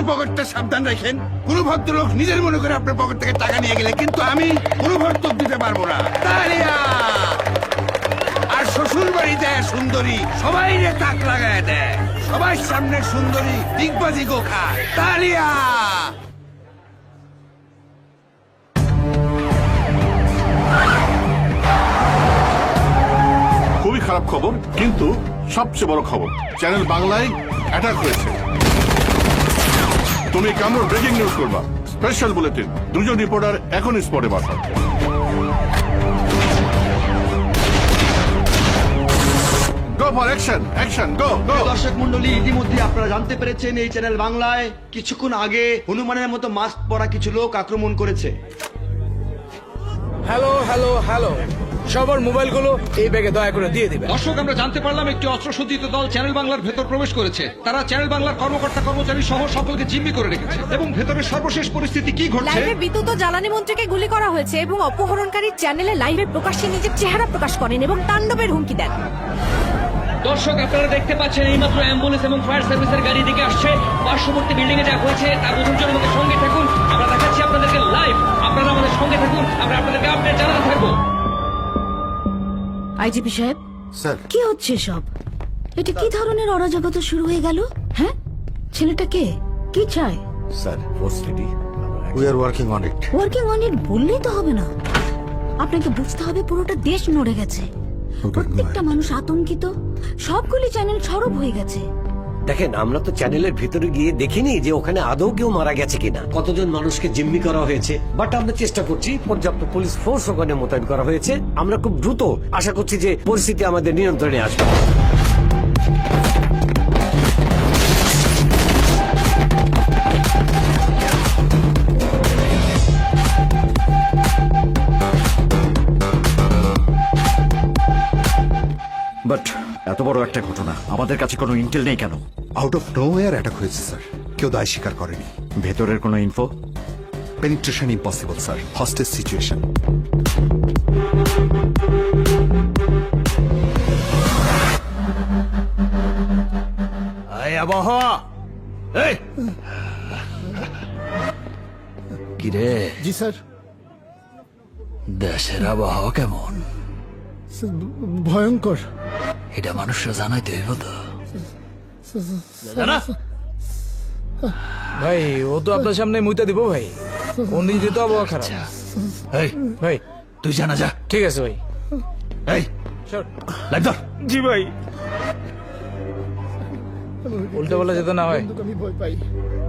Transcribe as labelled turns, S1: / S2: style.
S1: নিজের পকেটটা সাবধান রাখেন। কোন ভদ্রলোক নিজের মনে করে আপনার পকেট থেকে টাকা নিয়ে গেলে কিন্তু আমি কোনো ভর্তক দিতে পারব না। আর শ্বশুর বাড়িতে সুন্দরী সবাই রে তাক লাগায় দেয়। সবার সামনে সুন্দরী দিগবাজি গো খায় তালিয়া
S2: খুবই খারাপ খবর, কিন্তু সবচেয়ে বড় খবর, চ্যানেল বাংলায় অ্যাটাক হয়েছে। তুমি কেমন ব্রেকিং নিউজ করবা। স্পেশাল বুলেটিন দুজন রিপোর্টার এখন স্পটে বাসা
S3: দর্শক মন্ডলী ইতিমধ্যে আপনারা জানতে পেরেছেন এই চ্যানেল বাংলায় কিছুক্ষণ আগে হনুমানের মতো মাস্ক পরা কিছু লোক আক্রমণ করেছে।
S4: হ্যালো হ্যালো হ্যালো সবার মোবাইলগুলো এই ব্যাগে দয়া করে দিয়ে দিবেন।
S5: দর্শক আমরা জানতে পারলাম একটি অস্ত্রসজ্জিত দল চ্যানেল বাংলার ভেতর প্রবেশ করেছে। তারা চ্যানেল বাংলার কর্মকর্তা কর্মচারী সহ সকলকে জিম্মি করে রেখেছে। এবং ভেতরের সর্বশেষ পরিস্থিতি কি ঘটছে?
S6: লাইভে বিদ্যুৎ ও জ্বালানি মন্ত্রীকে গুলি করা হয়েছে এবং অপহরণকারী চ্যানেলে লাইভে প্রকাশ্যে নিজের চেহারা প্রকাশ করেন এবং তাণ্ডবের হুমকি দেন।
S7: দর্শক আপনারা দেখতে পাচ্ছেন এইমাত্র অ্যাম্বুলেন্স এবং ফায়ার সার্ভিসের গাড়ি দিকে আসছে। পার্শ্ববর্তী বিল্ডিং এ যা হয়েছে তা বোঝার জন্য সঙ্গে থাকুন। আমরা দেখাচ্ছি আপনাদেরকে লাইভ
S8: আইজিপি সাহেব?
S9: স্যার।
S8: কি হচ্ছে সব? এটা কি ধরনের অরাজকতা শুরু হয়ে গেল? হ্যাঁ? ছেলেটা কে? কি চায়?
S9: Sir force ready we are working on it
S8: working on it বললেই তো হবে না। আপনাকে বুঝতে হবে পুরোটা দেশ নড়ে গেছে। প্রত্যেকটা মানুষ আতঙ্কিত। সবগুলি চ্যানেল সরব হয়ে গেছে।
S10: দেখেন, আমরা তো চ্যানেলের ভিতরে গিয়ে দেখিনি যে ওখানে আদৌ কেউ মারা গেছে কিনা। কতজন মানুষকে জিম্মি করা হয়েছে। বাট আমরা চেষ্টা করছি, পর্যাপ্ত পুলিশ ফোর্স ওখানে মোতায়েন করা হয়েছে। আমরা খুব দ্রুত আশা করছি যে পরিস্থিতি আমাদের নিয়ন্ত্রণে আসবে।
S11: বাট এত বড় একটা ঘটনা, আমাদের কাছে কোনো ইন্টেল নেই কেন?
S9: Out of nowhere attack হয়েছে স্যার কেউ দায় স্বীকার করেনি।
S11: ভেতরের কোনো info
S9: penetration impossible sir hostage situation
S4: কিরে?
S9: জি স্যার।
S4: দেশের আবহাওয়া কেমন?
S9: ভয়ঙ্কর।
S4: এটা মানুষরা জানাইতে হইব তো? ভাই ও তো আপনার সামনে মুইতা দিব ভাই। ও নিজে তো আবহাওয়া খারাপ। এই ভাই। তুই জানা যা। ঠিক আছে ভাই। এই লাইভ ধর। জি ভাই। উল্টা বলা যেত না হয়।
S9: আমি ভয় পাই।